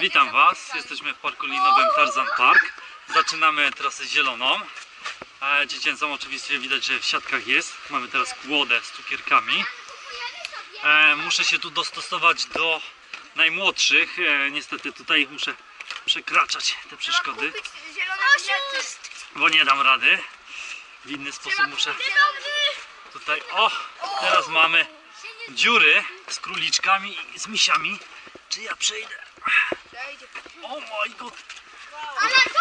Witam Was, jesteśmy w parku linowym Tarzan Park. Zaczynamy trasę zieloną. Dziecięcą oczywiście widać, że w siatkach jest. Mamy teraz kłodę z cukierkami. E, Muszę się tu dostosować do najmłodszych. E, Niestety tutaj muszę przekraczać te przeszkody, bo nie dam rady. W inny sposób muszę tutaj... O! Teraz mamy dziury z króliczkami i z misiami. Czy ja przejdę? O my god!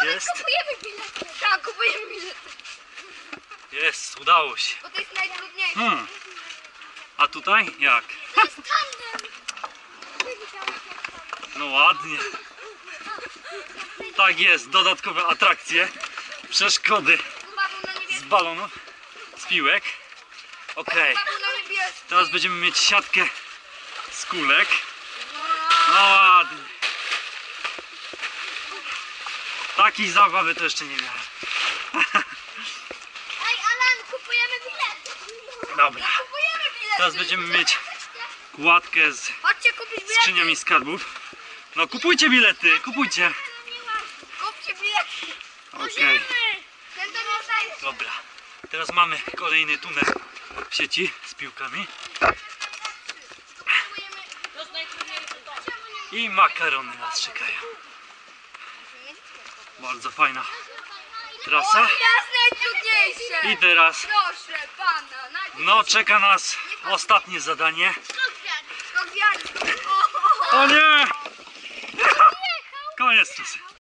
Jest, Kupujemy bilety. Tak, kupujemy bilety. jest, udało się. Bo to jest najtrudniejsze. Hmm. A tutaj jak? To jest tandem. No ładnie. Tak jest, dodatkowe atrakcje, przeszkody Kuba był na z balonów, z piłek. Okej, na teraz będziemy mieć siatkę z kulek. No ładnie. Takiej zabawy to jeszcze nie miałem. Ej, Alan, kupujemy bilety. Dobra, Kupujemy bilety. teraz będziemy mieć kładkę z Chodźcie kupić bilety. skrzyniami skarbów. No kupujcie bilety, kupujcie. Kupcie bilety. Okej, Ten to nie zdaje. dobra. Teraz mamy kolejny tunel w sieci z piłkami. I makarony nas czekają. Bardzo fajna trasa. Najtrudniejsze. I teraz, Proszę pana. najpierw no czeka nas ostatnie zadanie. Skok wiary. O, o, o. O nie! Koniec trasy.